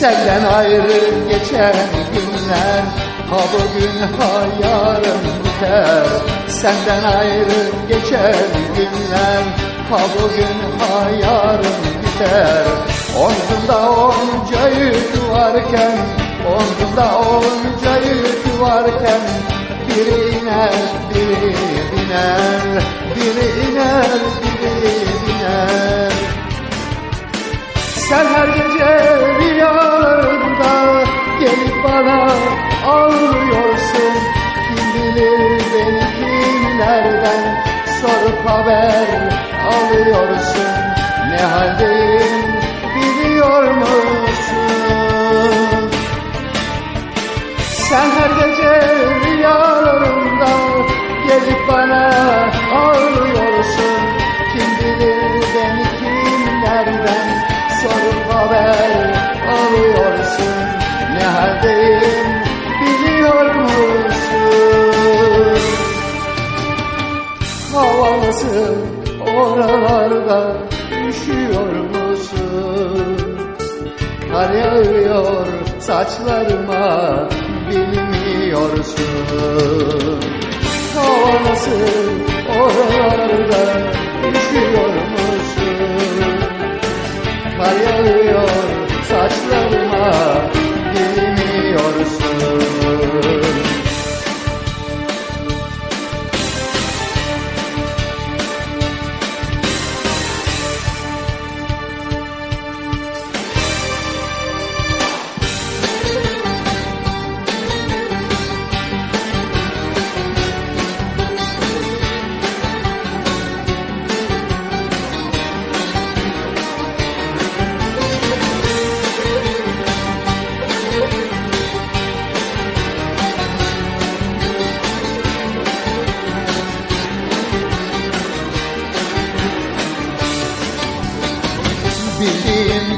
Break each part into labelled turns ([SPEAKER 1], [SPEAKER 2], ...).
[SPEAKER 1] Senden ayrı geçen günler Ha bugün ha yarın biter. Senden ayrı geçen günler Ha bugün ha yarın biter. Omzumda onca yük varken Omzumda onca yük varken Biri iner, biri biner. Biri iner, biri biner ağlıyorsun Kim bilir beni kimlerden sorup haber Kar yağıyor saçlarıma bilmiyorsun. Nasıl oralarda üşüyor musun Kar yağıyor saçlarıma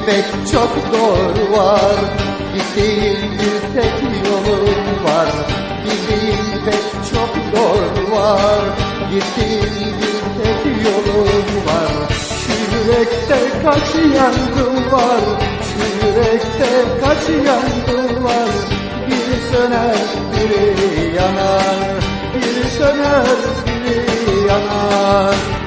[SPEAKER 1] pek çok doğru var. Gittiğim bir tek yolum var. Bildiğim pek çok doğru var. Gittiğim bir tek yolum var. Şu yürekte kaç yangın var? Şu yürekte kaç yangın var? Biri söner biri yanar. Biri söner biri yanar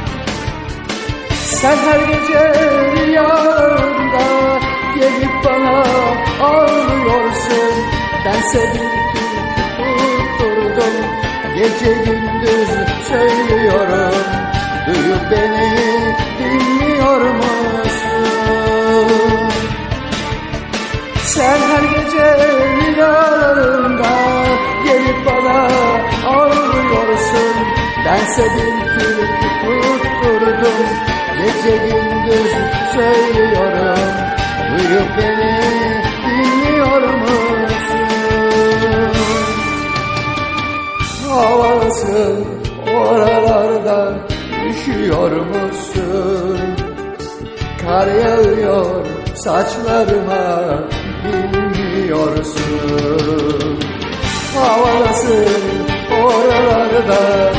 [SPEAKER 1] sen her gece rüyamda gelip bana ağlıyorsun. Bir türkü tutturdum Gece gündüz söylüyorum. Duyup beni dinliyor musun? Sen her gece rüyalarında gelip bana ağlıyorsun. Bense bir türkü tutturdum Gece gündüz söylüyorum Duyup beni dinliyor musun? Havasın oralarda üşüyor musun? Kar yağıyor saçlarıma bilmiyorsun Havalısın oralarda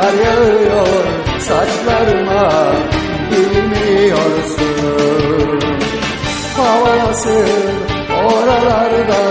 [SPEAKER 1] Kar yağıyor saçlarıma bilmiyorsun. Havası oralarda